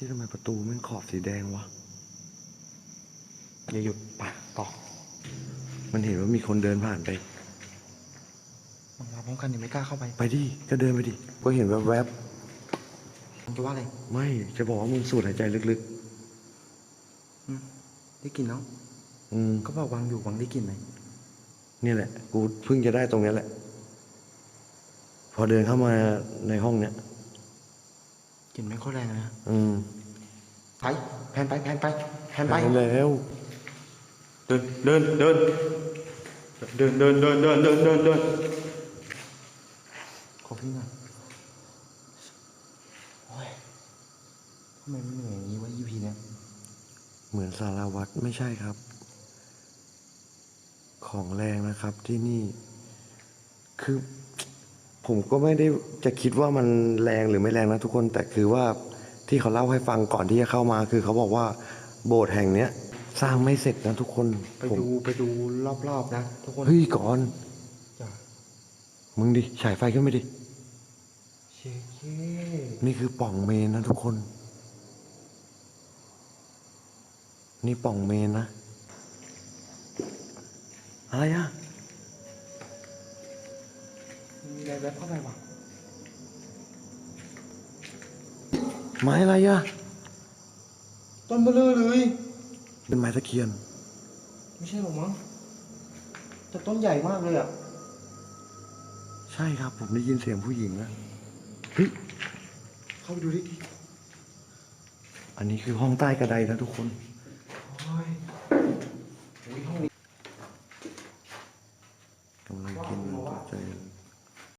ชื่อทำไมประตูแมันขอบสีแดงวะ อย่าหยุดไปต่อ มันเห็นว่ามีคนเดินผ่านไปมันมาพร้อมกันยังไม่กล้าเข้าไปไปดิก็เดินไปดิก็เห็นแวบมันจะว่าอะไรๆไม่จะบอกว่ามึงสูดหายใจลึกอืมได้กลินเนาะๆ อืมก็บอกวางอยู่วางได้กลินไหมนี่แหละ กูเพิ่งจะได้ตรงเนี้ยแหละ พอเดินเข้ามาในห้องเนี้ยก ลินไม่ค่อยแรงเลยนะ อืมไปแพนไปแพนไปแพนไปไปแล้วเดินเดินเดินเดินเดินเดินเดินเดินเดินเดินขอพี่หน่อยโอ้ยทำไมมันเหนื่อยอย่างนี้วะ EP เนี่ยเหมือนสารวัตรไม่ใช่ครับ ของแรงนะครับที่นี่ คือ ผมก็ไม่ได้จะคิดว่ามันแรงหรือไม่แรงนะทุกคนแต่คือว่าที่เขาเล่าให้ฟังก่อนที่จะเข้ามา คือเขาบอกว่าโบสถ์แห่งเนี้ยสร้างไม่เสร็จนะทุกคนไปผมดูไปดูรอบๆนะทุกคนเฮ้ยก่อน จ้ะมึงดิฉายไฟขึ้นไปดิ เชเคนี่คือปล่องเมนนะทุกคน นี่ปล่องเมนนะ อะไรอะ แวบเข้าไปวะไม้อะไรอะต้นเบลอเลยเป็นไม้ตะเคียน ไม่ใช่หรอกมั้งแต่ต้นใหญ่มากเลยอะใช่ครับ ผมได้ยินเสียงผู้หญิงนะเฮ้ยเข้าไปดูดิอันนี้คือห้องใต้กระไดนะทุกคนโกำลังกินตกใจ